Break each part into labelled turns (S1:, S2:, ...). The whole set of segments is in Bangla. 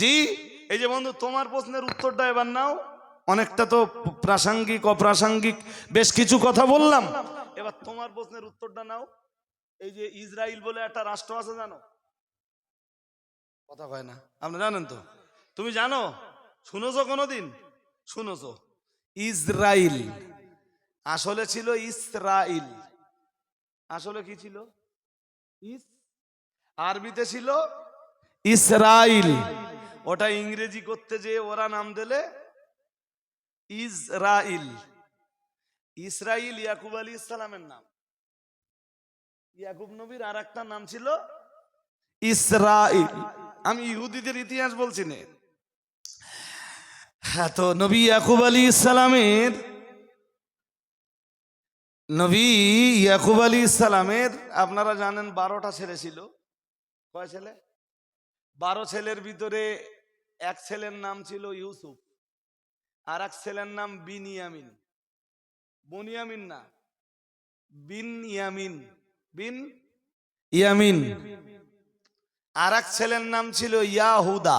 S1: জি? এই যে বন্ধু, তোমার প্রশ্নের উত্তরটা এবার নাও। অনেকটা তো প্রাসঙ্গিক, অপ্রাসঙ্গিক, বেশ কিছু কথা বললাম। এবার তোমার প্রশ্নের উত্তরটা নাও। এই যে ইসরায়েল বলে একটা রাষ্ট্র আছে, জানো? কথা কয় না। আপনি জানেন তো? তুমি জানো? শুনেছো কোনোদিন? শুনেছো। ইসরায়েল আসলে ছিল ইসরাইল। আসলে কি ছিল? ইস আরবিতে ছিল ইসরাইল। ওটা ইংরেজি করতে যে ওরা নাম দিলে, ইসরাইল। ইসরাইল ইয়াকুব আলী ইসলামের নাম। ইয়াকুব নবীর আর একটা নাম ছিল ইসরাইল। আমি ইহুদিদের ইতিহাস বলছি না। হ্যাঁ তো নবী ইয়াকুব আলী ইসলামের, নবী ইয়াকুব আলী ইসলামের, আপনারা জানেন বারোটা ছেলে ছিল। কয় ছেলে? বারো ছেলের ভিতরে এক ছেলের নাম ছিল ইউসুফ আর এক ছেলের নাম বিন বিনিয়ামিন। বনিয়ামিন না বিন ইয়ামিন বিন ইয়ামিন। আর এক ছেলের নাম ছিল ইয়াহুদা।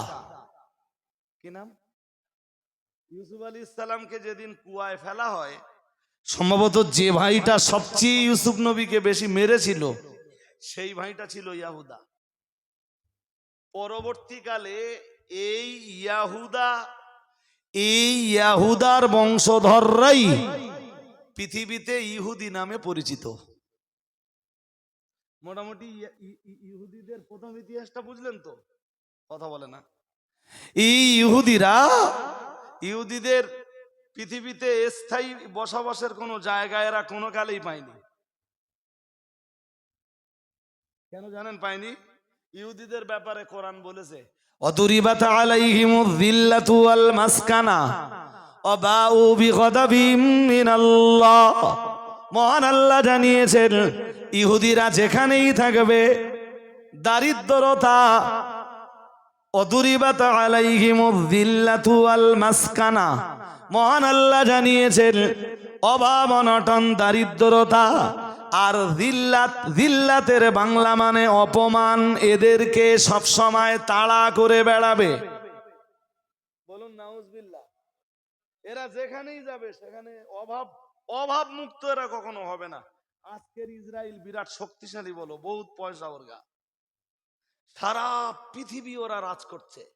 S1: কি নাম? ইউসুফ আলী ইসলামকে যেদিন কুয়ায় ফেলা হয়, সম্ভবত যে ভাইটা সবচেয়ে ইউসুফ নবীকে বেশি মেরেছিল, সেই ভাইটা ছিল ইয়াহুদা। পরবর্তীকালে এই ইয়াহুদা, এই ইয়াহুদার বংশধররাই পৃথিবীতে ইহুদি নামে পরিচিত। মোটামুটি ইহুদিদের প্রথম ইতিহাসটা বুঝলেন তো? কথা বলে না। এই ইহুদিরা ইহুদিদের পৃথিবীতে স্থায়ী বসবাসের কোনো জায়গা এরা কোনো কালেই পায়নি। কেন জানেন পায়নি? ইহুদিদের ব্যাপারে কোরআন বলেছে অতুরিবাত আলাইহিমুয যিল্লাতু ওয়াল মাসকানা, অবাউ বিগদাবিম মিনাল্লাহ। মহান আল্লাহ জানিয়েছেন, ইহুদিরা যেখানেই থাকবে, দারিদ্রতা, অদুরিবাত আলাইহিমুয যিল্লাতু ওয়াল মাসকানা। মহান আল্লাহ জানিয়েছেন, অভাব অনটন দারিদ্রতা আর জিল্লাত, জিল্লাতের বাংলা মানে অপমান, এদেরকে সব সময় তাড়া করে বেড়াবে। বলুন, নাউজবিল্লাহ। এরা যেখানেই যাবে, সেখানে অভাব অভাব মুক্ত এরা কখনো হবে না। আজকের ইসরায়েল বিরাট শক্তিশালী বলো, বহুত পয়সা ওর গা। সারা পৃথিবী ওরা রাজ করছে।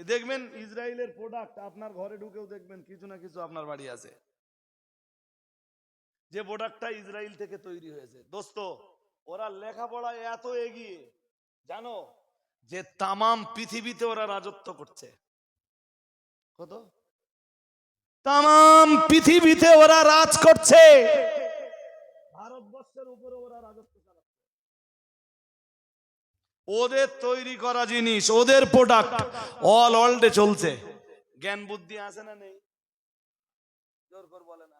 S1: দেখবেন ইসরায়েলের প্রোডাক্ট আপনার ঘরে ঢুকেও দেখবেন, কিছু না কিছু আপনার বাড়ি আছে। যে প্রোডাক্টটা ইসরায়েল থেকে তৈরি হয়েছে। দোস্ত, ওরা লেখাপড়ায় এত এগিয়ে, জানো, যে তামাম পৃথিবীতে ওরা রাজত্ব করছে। কত? তামাম পৃথিবীতে ওরা রাজ করছে। ভারতবর্ষের উপরে ওরা রাজত্ব চালাচ্ছে। ওদের তৈরি করা জিনিস, ওদের প্রোডাক্ট অল ওয়ার্ল্ডে চলছে। জ্ঞান বুদ্ধি আছে না নেই? জোর করে বলে না।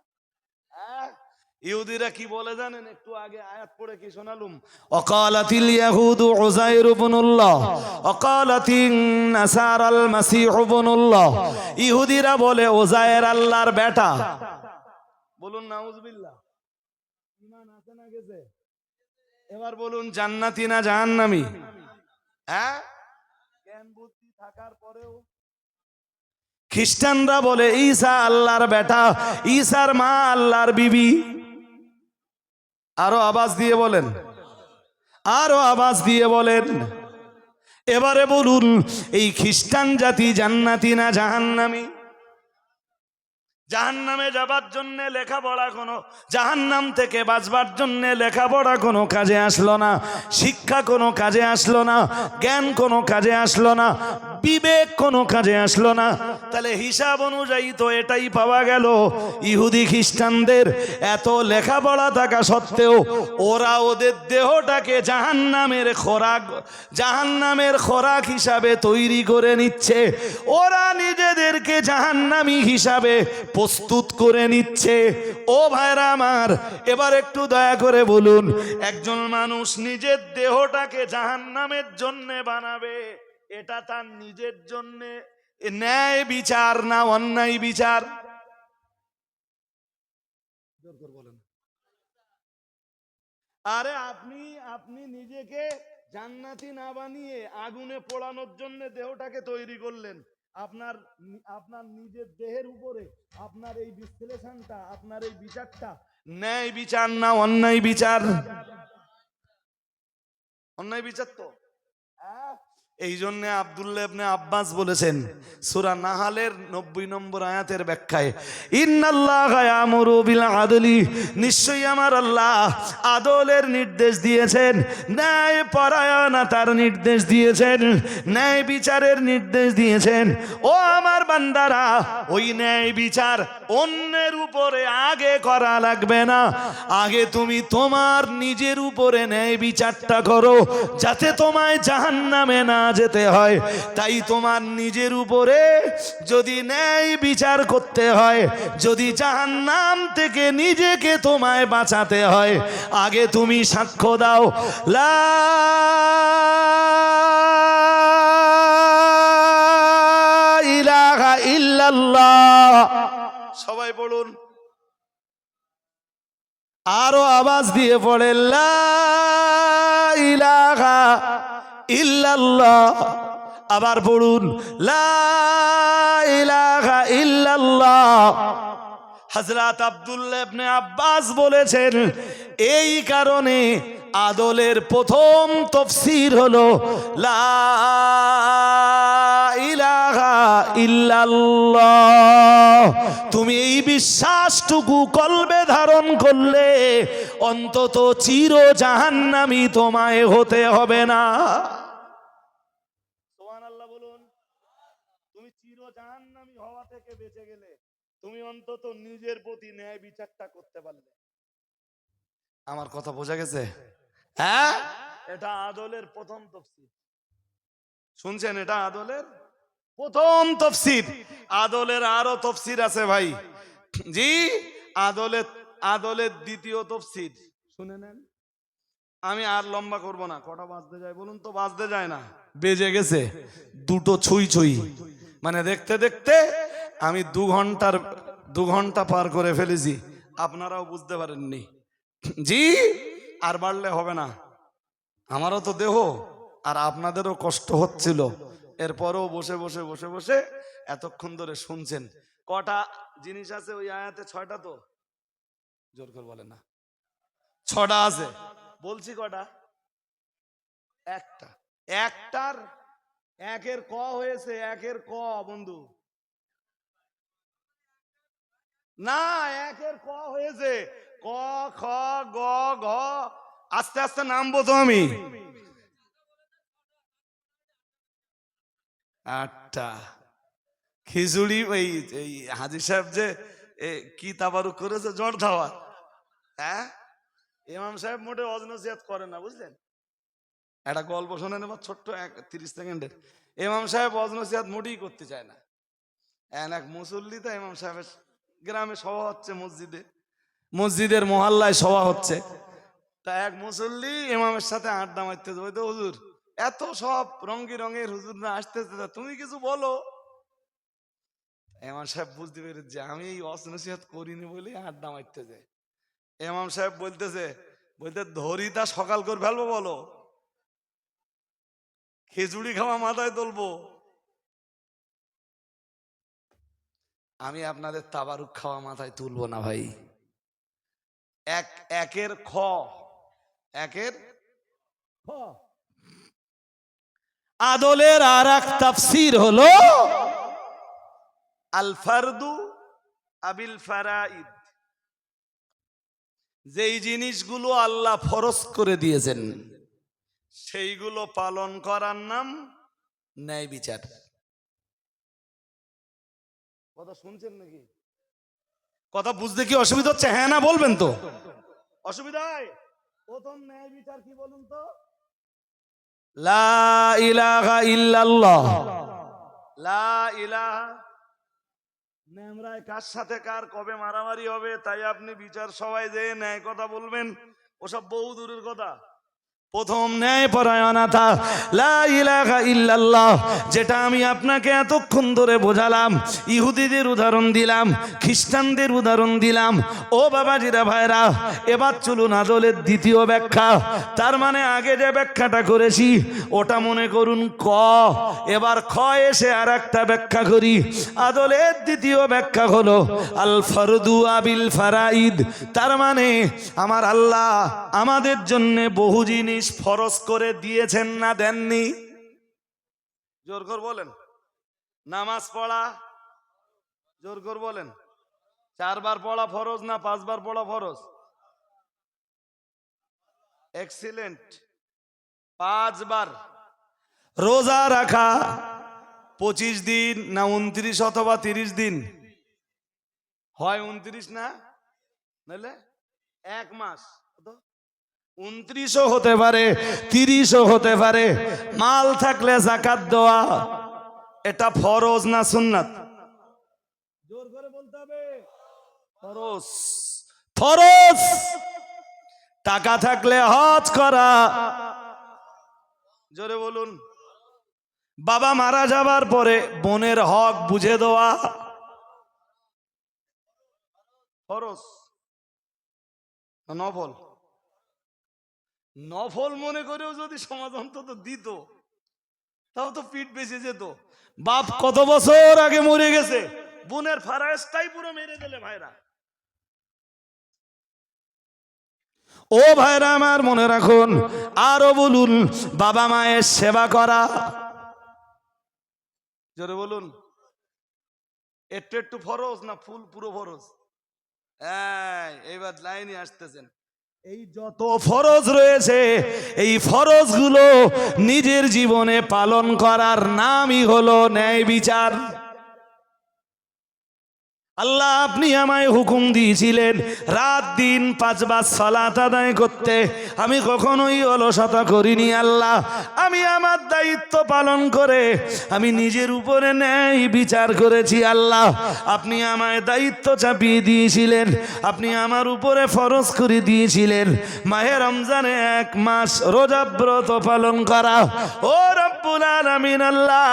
S1: হ্যাঁ? ইহুদিরা কি বলে জানেন? একটু আগে আয়াত পড়ে কি শোনালুম? অকালাতিল ইয়াহুদু উযাইর ইবনুল্লাহ অকালাতিন নাসারাল মাসীহ ইবনুল্লাহ। ইহুদিরা বলে ওজায়ের আল্লাহর বেটা। বলুন নাউজুবিল্লাহ। ঈমান আছে না গেছে? এবার বলুন জান্নাতি না জাহান্নামী? হ্যাঁ? জ্ঞান বুদ্ধি থাকার পরেও। খ্রিস্টানরা বলে ঈসা আল্লাহর বেটা ঈসার মা আল্লাহর বিবি। আরও আওয়াজ দিয়ে বলেন। আরও আওয়াজ দিয়ে বলেন। এবারে বলুন, এই খ্রিস্টান জাতি জান্নাতি না জাহান্নামী? জাহান্নামে যাবার জন্য লেখাপড়া কোনো, জাহান্নাম থেকে বাঁচবার জন্য লেখাপড়া কোনো কাজে আসলো না, শিক্ষা কোনো কাজে আসলো না, জ্ঞান কোনো কাজে আসলো না, বিবেক কোনো কাজে আসলো না। তাহলে হিসাব অনুযায়ী তো এটাই পাওয়া গেল, ইহুদি খ্রিস্টানদের এত লেখাপড়া থাকা সত্ত্বেও ওরা ওদের দেহটাকে জাহান্নামের খোরাক জাহান্নামের খোরাক হিসাবে তৈরি করে নিচ্ছে। ওরা নিজেদেরকে জাহান্নামী হিসাবে প্রস্তুত করে নিচ্ছে। ও ভাইরা আমার, এবার একটু দয়া করে বলুন, একজন মানুষ নিজের দেহটাকে জাহান্নামের জন্য বানাবে, এটা তার নিজের জন্য ন্যায় বিচার না অন্যায় বিচার? আরে আপনি আপনি নিজেকে জান্নাতি না বানিয়ে আগুনে পোড়ানোর জন্য দেহটাকে তৈরি করলেন। আপনার আপনার নিজের দেহের উপরে আপনার এই বিশ্লেষণটা, আপনার এই বিচারটা ন্যায় বিচার না অন্যায় বিচার অন্যায় বিচার তো? এই জন্যে আব্দুল্লাহ আব্বাস বলেছেন, সূরা নাহালের 90 নম্বর আয়াতের ব্যাখ্যায় বিল আদলি নিশ্চয়ই আমার আল্লাহ আদলের নির্দেশ দিয়েছেন, ন্যায় পরায়ণতার নির্দেশ দিয়েছেন, ন্যায় বিচারের নির্দেশ দিয়েছেন। ও আমার বান্দারা, ওই ন্যায় বিচার অন্যের উপরে আগে করা লাগবে না। আগে তুমি তোমার নিজের উপরে ন্যায় বিচারটা করো, যাতে তোমায় জাহান্নামে না যেতে হয়। তাই তোমার নিজের উপরে যদি ন্যায় বিচার করতে হয়, যদি জাহান্নাম থেকে নিজেকে তোমায় বাঁচাতে হয়, আগে তুমি সাক্ষ্য দাও। লা ইলাহা ইল্লাল্লাহ। সবাই বলুন। আরও আওয়াজ দিয়ে পড়ে, লা ইলাহা ইল্লাল্লাহ। আবার পড়ুন ইল্লাল্লাহ। হযরত আব্দুল্লাহ আব্বাস বলেছেন, এই কারণে আদলের প্রথম তফসির হলো, লা ইল্লাল্লাহ। তুমি এই বিশ্বাসটুকু কলবে ধারণ করলে অন্তত চির জাহান্নামি তোমায় হতে হবে না সুবহানাল্লাহ বলুন তুমি চির জাহান্নামী হওয়া থেকে বেঁচে গেলে তুমি অন্তত নিজের প্রতি ন্যায় বিচারটা করতে পারলে। আমার কথা বোঝা গেছে? হ্যাঁ? এটা আদলের প্রথম তফসির শুনছেন এটা আদলের প্রথম তফসির আদলের আরও তফসির আছে ভাই। জি আদলের আদলের দ্বিতীয় তফসির শুনে নেন। আমি আর লম্বা করব না কটা বাজতে যায় বলুন তো? বাজতে যায় না। বেজে গেছে। দুটো ছুঁই ছুঁই। মানে দেখতে দেখতে আমি দু ঘণ্টার, দু ঘণ্টা পার করে ফেলেছি। আপনারাও বুঝতে পারেননি। জি, আর বাড়লে হবে না। আমারও তো দেহ, আর আপনাদেরও কষ্ট হচ্ছিল। এরপরও বসে বসে বসে বসে এতক্ষণ ধরে শুনছেন। কটা জিনিস আছে ওই আয়াতে? ছয়টা তো? জোর করে বলে না। ছটা আছে। বলছি কটা? একটা। একটার, একের ক হয়েছে, একের ক বন্ধু। না, একের ক হয়েছে। ক, খ, গ, ঘ, আস্তে আস্তে নামবো তো আমি। আটটা। খিচুড়ি এই এই হাজি সাহেব যে কি তাবারুক করেছে জ্বর ধাওয়া। হ্যাঁ? ইমাম সাহেব মোটে অজনসিয়াত করে না, বুঝলেন? একটা গল্প শোনে নেবার ছোট্ট এক, তিরিশ সেকেন্ডের। ইমাম সাহেব অজনসিয়াত মোটেই করতে চায় না। এক মুসল্লি তো ইমাম সাহেবের গ্রামে সভা হচ্ছে মসজিদে। মসজিদের মহল্লায় সভা হচ্ছে। তা এক মুসল্লি ইমামের সাথে আড্ডা মারতেছে ওই তো হুজুর, এত সব রঙ্গি রঙের হুজুররা আসতেছে। তুমি কিছু বলো? ইমাম সাহেব বুঝতে পেরেছে আমি এই অসনসিহাত করিনি বলে আড্ডা মারতেছে ইমাম সাহেব বলতেছে, বলতে ধরি তা সকাল করে ফেলব বলো। খিচুড়ি খাওয়া মাথায় তুলবো। আমি আপনাদের তাবারুক খাওয়া মাথায় তুলবো না ভাই। এক, একের খ। একের খ। আদলের আর এক তাফসির হলো আল ফারদু আবিল ফারাইদ। যেই জিনিসগুলো আল্লাহ ফরজ করে দিয়েছেন, সেইগুলো পালন করার নাম ন্যায় বিচার। কথা শুনছেন নাকি? কথা বুঝতে কি অসুবিধা হচ্ছে? হ্যাঁ না বলবেন তো। অসুবিধা হয় প্রথম ন্যায় বিচার কি বলুন তো? লা ইলাহা ইল্লাল্লাহ। লা ইলাহা। নেমরায় কার সাথে কার কবে মারামারি হবে তাই আপনি বিচার সবাই যে ন্যায় কথা বলবেন। ওসব বহু দূরের কথা। প্রথম ন্যায় পরায়ণতা ইল্লাল্লাহ, যেটা আমি আপনাকে এতক্ষণ ধরে বোঝালাম, ইহুদিদের উদাহরণ দিলাম, খ্রিস্টানদের উদাহরণ দিলাম। ও বাবাজিরা ভাইরা, এবার চলুন আদলের দ্বিতীয় ব্যাখ্যা। তার মানে আগে যে ব্যাখ্যাটা করেছি, ওটা মনে করুন ক। এবার খ এসে আর একটা ব্যাখ্যা করি। আদলের দ্বিতীয় ব্যাখ্যা হলো আল ফরদু আবিল ফারাইদ। তার মানে আমার আল্লাহ আমাদের জন্যে বহু জিনিস ফরজ করে দিয়েছেন না দেননি? জোর কর বলেন। নামাজ পড়া? জোর কর বলেন। চারবার পড়া ফরজ না পাঁচবার পড়া ফরজ? এক্সিলেন্ট পাঁচবার। রোজা রাখা পঁচিশ দিন না উনত্রিশ অথবা তিরিশ দিন? হয় উনত্রিশ না? এক মাস? উনত্রিশও হতে পারে, তিরিশও হতে পারে, মাল থাকলে জাকাত দেওয়া, এটা ফরজ না সুন্নাত? জোর টাকা থাকলে হজ করা। জোরে বলুন। বাবা মারা যাবার পরে বোনের হক বুঝে দেওয়া। ফরজ। নফল? নফল মনে করেও যদি সমাজ অন্তত দিত তাও তো পিঠ বেঁচে যেত। বাপ কত বছর আগে মরে গেছে বোনের ফারাইজটাই পুরো মেরে দিলে ভাইরা। ও ভাইরা আমার মনে রাখুন আরও বলুন বাবা মায়ের সেবা করা। জোরে বলুন। একটু একটু ফরজ না ফুল পুরো ফরজ? এই, এইবার লাইনে আসতেছেন। এই যত ফরজ রয়েছে, এই ফরজগুলো নিজের জীবনে পালন করার নামই হলো ন্যায় বিচার। আল্লাহ, আপনি আমায় হুকুম দিয়েছিলেন, রাত দিন পাঁচবার সালাত আদায় করতে। আমি কখনোই অলসতা করিনি আল্লাহ। আমি আমার দায়িত্ব পালন করে, আমি নিজের উপরে ন্যায় বিচার করেছি আল্লাহ। আপনি আমায় দায়িত্ব চাপিয়ে দিয়েছিলেন, আপনি আমার উপরে ফরজ করে দিয়েছিলেন। মাহে রমজানে এক মাস রোজাব্রত পালন করা। ও রব্বুল আলামিন আল্লাহ,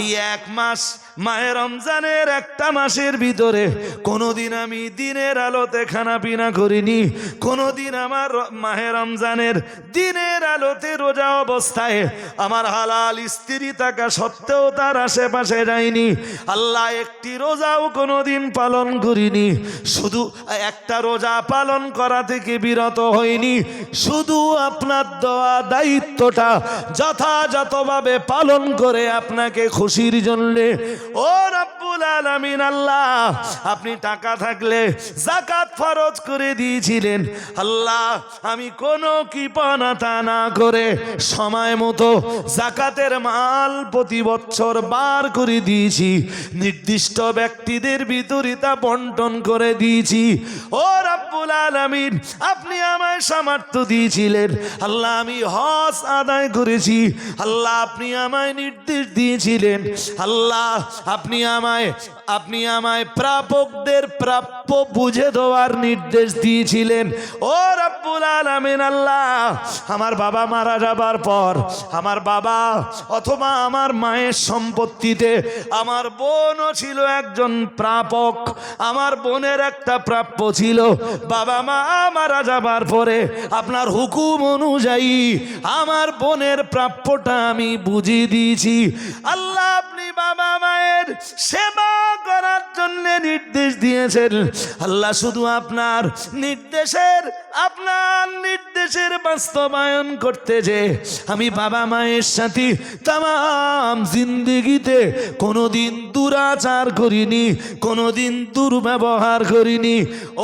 S1: এই এক মাস মাহে রমজানের একটা মাসের ভিতরে কোনোদিন আমি দিনের আলোতে খানা পিনা করিনি, কোনোদিন আমার মাহে রমজানের দিনের আলোতে রোজা অবস্থায় আমার হালাল স্ত্রী থাকা সত্ত্বেও তার আশেপাশে যায়নি আল্লাহ একটি রোজাও কোনোদিন পালন করিনি, শুধু একটা রোজা পালন করা থেকে বিরত হয়নি শুধু আপনার দেওয়া দায়িত্বটা যথাযথভাবে পালন করে আপনাকে খুশির জন্যে। ও রব্বুল আলামিন আল্লাহ আপনি টাকা থাকলে জাকাত ফরজ করে দিয়েছিলেন। আল্লাহ, আমি কোনো কৃপণতা না করে সময় মতো জাকাতের মাল প্রতি বছর বার করে দিয়েছি। নির্দিষ্ট ব্যক্তিদের বিতরিতা বন্টন করে দিয়েছি। ও রব্বুল আলামিন, আপনি আমায় সামর্থ্য দিয়েছিলেন। আল্লাহ, আমি হজ আদায় করেছি। আল্লাহ, আপনি আমায় নির্দেশ দিয়েছিলেন। আল্লাহ, আপনি আমায় আপনি আমায় প্রাপকদের প্রাপ্য বুঝে দেওয়ার নির্দেশ দিয়েছিলেন। ও রব্বুল আলামিন আল্লাহ, আমার বাবা মারা যাবার পর, আমার বাবা অথবা আমার মায়ের সম্পত্তিতে আমার বোনও ছিল একজন প্রাপক, আমার বোনের একটা প্রাপ্য ছিল। বাবা মা মারা যাবার পরে আপনার হুকুম অনুযায়ী আমার বোনের প্রাপ্যটা আমি বুঝিয়ে দিয়েছি। আল্লাহ আপনি বাবা মায়ের সেবা করার জন্য নির্দেশ দিয়েছেন। আল্লাহ শুধু আপনার নির্দেশের আপনার নির্দেশের বাস্তবায়ন করতে যে আমি বাবা মায়ের সাথে তাম জিন্দিগিতে কোনোদিন দুরাচার করিনি, কোনোদিন দুর্ব্যবহার করিনি।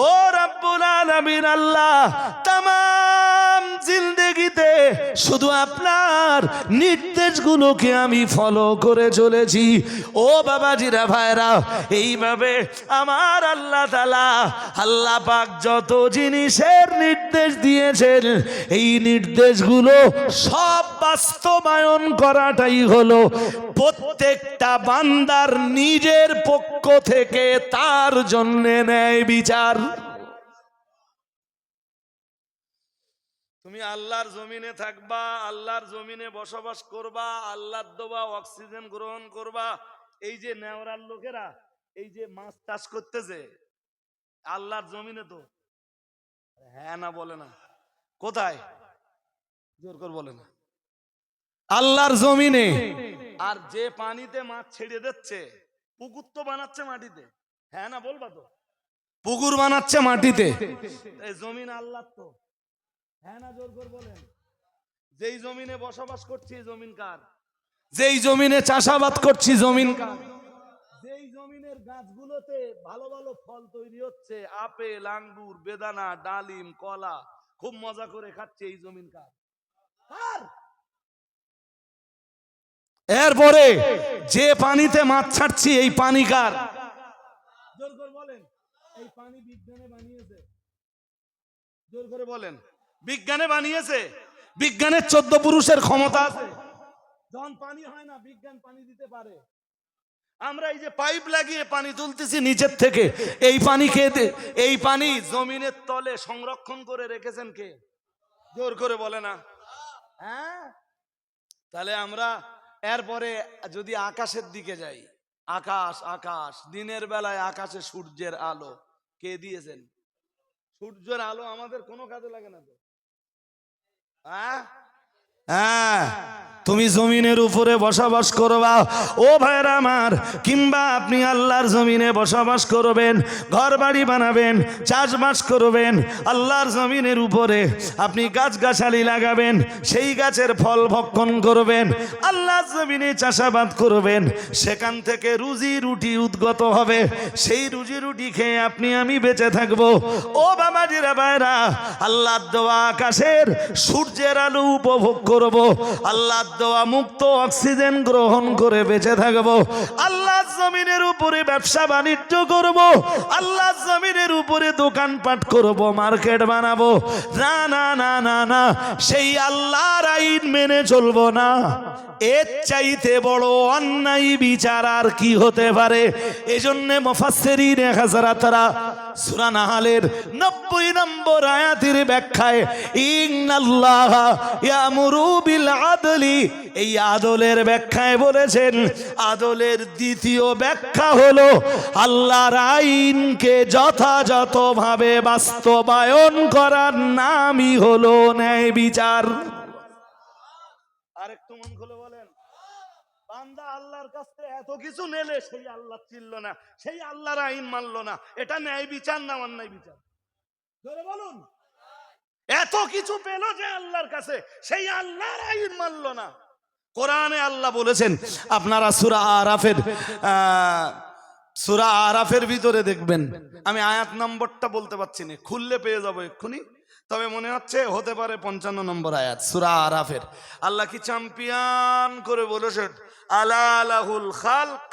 S1: ও রব্বুল আলামিন আল্লাহ তাম জিন্দেগিতে শুধু আপনার নির্দেশগুলোকে আমি ফলো করে চলেছি। ও বাবাজিরা ভাইরা এইভাবে আমার আল্লাহ তালা আল্লাহ পাক যত জিনিসের নির্দেশ দিয়েছেন, এই নির্দেশগুলো সব বাস্তবায়ন করাটাই হলো প্রত্যেকটা বান্দার নিজের পক্ষ থেকে তার জন্যে নেয় বিচার। তুমি আল্লাহর জমিনে থাকবা, আল্লাহর জমিনে বসবাস করবা, আল্লাহর দোবা অক্সিজেন গ্রহণ করবা। এই যে নেওয়ার লোকেরা এই যে মাছ চাষ করতেছে, আল্লাহর জমিনে তো। হ্যাঁ না বলে না। কোথায়? জোর করে বলে না। আল্লাহর জমিনে। আর যে পানিতে মাছ ছেড়ে দিচ্ছে, পুকুর তো বানাচ্ছে মাটিতে। হ্যাঁ না বলবা তো? পুকুর বানাচ্ছে মাটিতে। জমিন আল্লাহ তো। হ্যাঁ না জোর করে বলেন। যেই জমিনে বসবাস করছি জমিন কার? যেই জমিনে চাষাবাদ করছি, জমিন কার? যেই জমিনের গাছগুলোতে ভালো ভালো ফল তৈরি হচ্ছে আপেল আঙ্গুর বেদানা ডালিম কলা খুব মজা করে খাচ্ছে এই জমিন কার? কার? এরপরে যে পানিতে মাছ ছাড়ছি এই পানি কার? জোর করে বলেন এই পানি বিজ্ঞানে বানিয়েছে। জোর করে বলেন বিজ্ঞানে বানিয়েছে? বিজ্ঞানের চোদ্দ পুরুষের ক্ষমতা আছে। যখন পানি হয় না বিজ্ঞান পানি দিতে পারে। আমরা এই যে পাইপ লাগিয়ে পানি তুলতেছি নিচের থেকে, এই পানি খেয়ে এই পানি জমিনের তলে সংরক্ষণ করে রেখেছেন কে? জোর করে বলে না। হ্যাঁ? তাহলে আমরা এরপরে যদি আকাশের দিকে যাই, আকাশ আকাশ, দিনের বেলায় আকাশে সূর্যের আলো, কে দিয়েছেন? সূর্যের আলো আমাদের কোনো কাজে লাগে না তো। হ্যাঁ? হ্যাঁ। তুমি জমিনের উপরে বসবাস করবা। ও ভাইরা আমার, কিংবা আপনি আল্লাহর জমিনে বসবাস করবেন ঘর বাড়ি বানাবেন, চাষবাস করবেন, আল্লাহর জমিনের উপরে আপনি গাছগাছালি লাগাবেন, সেই গাছের ফল ভক্ষণ করবেন, আল্লাহর জমিনে চাষাবাদ করবেন, সেখান থেকে রুজি রুটি উদ্গত হবে। সেই রুজি রুটি খেয়ে আপনি, আমি বেঁচে থাকব। ও বাবাজিরা ভাইরা আল্লাহর দেওয়া আকাশের সূর্যের আলো উপভোগ করব। আল্লাহর দেওয়া মুক্ত অক্সিজেন গ্রহণ করে বেঁচে থাকব। আল্লাহ জমিনের উপরে ব্যবসা বাণিজ্য করব। আল্লাহ জমিনের উপরে দোকানপাট করব, মার্কেট বানাবো। না না না না না, সেই আল্লাহর আইন মেনে চলবো না। এর চাইতে বড় অন্যায় বিচার আর কি হতে পারে? এজন্য মুফাসসিরিন হাজারাতরা সূরা নাহালের 90 নম্বর আয়াতির ব্যাখ্যায়, ইন্নাল্লাহ ইয়ামুরু বিল আদলি এই আদলের ব্যাখ্যায় বলেছেন, আদলের দ্বিতীয় ব্যাখ্যা হলো, আল্লাহর আইনকে যথাযথভাবে বাস্তবায়ন করার নামই হলো ন্যায় বিচার। সেই আল্লাহর আইন মানলো না, এটা ন্যায় বিচার না অন্যায় বিচার? বলুন। এত কিছু পেল যে আল্লাহর কাছে, সেই আল্লাহর আইন মানলো না। কোরআনে আল্লাহ বলেছেন, আপনারা সুরা আরাফের সুরা আরাফের ভিতরে দেখবেন, আমি আয়াত নম্বরটা বলতে পারছি না, খুললে পেয়ে যাব এক্ষুনি। তবে মনে হচ্ছে হতে পারে পঞ্চান্ন নম্বর আয়াত, সুরা আরাফের। আল্লাহ কি চ্যাম্পিয়ন করে বলেছেন আলাহুল খালক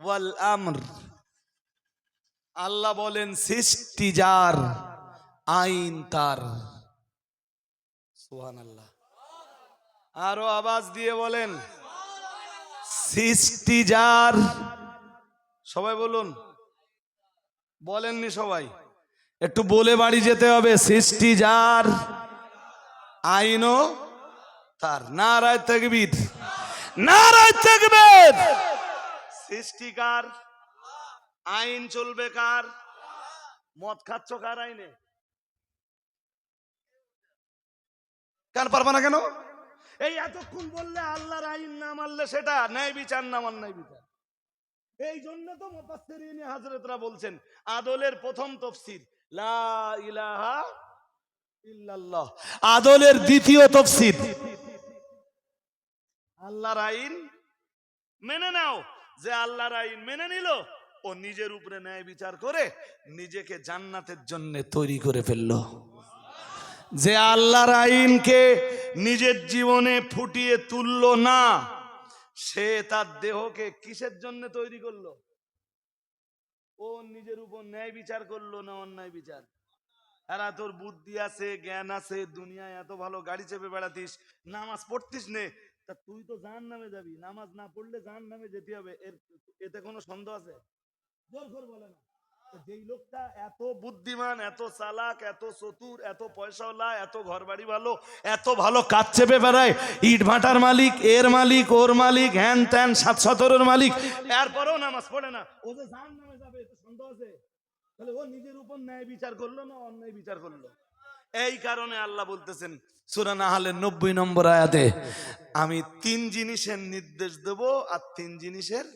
S1: ওয়াল আমর। আল্লাহ বলেন, সৃষ্টি যার আইন তার। আল্লাহ আরও আওয়াজ দিয়ে বলেন, সৃষ্টি যার। সবাই বলুন, বলেননি সবাই। একটু বলে বাড়ি যেতে হবে, সৃষ্টি যার, আইনও তার। নারায় থাকবির নারায় থাকবির সৃষ্টিকার আইন চলবে কার? মদ খাচ্ছ কার আইনে? কেন পারবা না কেন? এই এতক্ষণ বললে আল্লাহর আইন না মানলে সেটা ন্যায় বিচার না অন্যায় বিচার। এই জন্য তো মুফাসসিরিন হযরতরা বলছেন, আদলের প্রথম তফসির, লা ইলাহা ইল্লাল্লাহ। আদলের দ্বিতীয় তফসির। আল্লাহর আইন মেনে নাও। যে আল্লাহর আইন মেনে নিল, ও নিজের উপরে ন্যায় বিচার করে নিজেকে জান্নাতের জন্য তৈরি করে ফেলল। যে আল্লাহর আইনকে নিজের জীবনে ফুটিয়ে তুললো না, সে তার দেহকে কিসের জন্য তৈরি করল? ও নিজের উপর ন্যায় বিচার করল না অন্যায় বিচার? এরা তোর বুদ্ধি আছে, জ্ঞান আছে, দুনিয়ায় এত ভালো গাড়ি চেপে বেড়াতিস, নামাজ পড়তিস নে। তা তুই তো জাহান নামে যাবি, নামাজ না পড়লে জাহান নামে যেতে হবে, এর এতে কোনো সন্দেহ আছে? জোর করে বলে না। যেই লোকটা এত বুদ্ধিমান, এত চালাক, এত চতুর, এত পয়সাওয়ালা, এত ঘর বাড়ি ভালো, এত ভালো কাজ চেপে বেড়ায়, ইট ভাটার মালিক, এর মালিক, ওর মালিক, হ্যান ত্যান, সাত সতেরোর মালিক, এরপরেও নামাজ পড়ে না। ও যে জাহান নামে যাবে সন্দেহ তাহলে ও নিজের উপর ন্যায় বিচার করল না অন্যায় বিচার করল? এই কারণে আল্লাহ বলতেছেন, সুরা নাহালের নব্বই নম্বর আয়াতে, আমি তিন জিনিসের নির্দেশ দেব আর তিন জিনিসের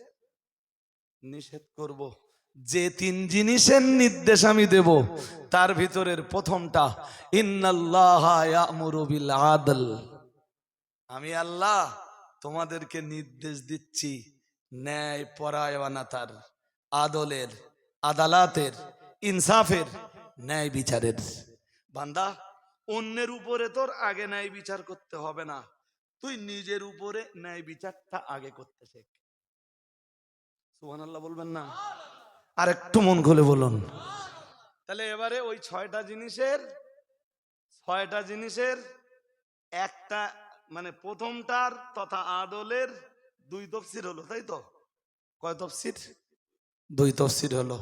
S1: নিষেধ করব। যে তিন জিনিসের নির্দেশ আমি দেব, তার ভিতরের প্রথমটা আদল। আমি আল্লাহ তোমাদেরকে নির্দেশ দিচ্ছি, ন্যায় পরায়ণতার, আদলের, আদালাতের, ইনসাফের, ন্যায় বিচারের। বান্দা, অন্যের উপরে তোর আগে ন্যায় বিচার করতে হবে না, তুই নিজের উপরে ন্যায় বিচারটা আগে করতে শেখ। সুবহানাল্লাহ বলবেন না? আর একটু মন খুলে বলুন। তাহলে এবারে ওই ছয়টা জিনিসের ছয়টা জিনিসের একটা মানে প্রথমটার তথা আদলের দুই তফসির হলো তাই তো? কয় তফসির? দুই তফসির হলো।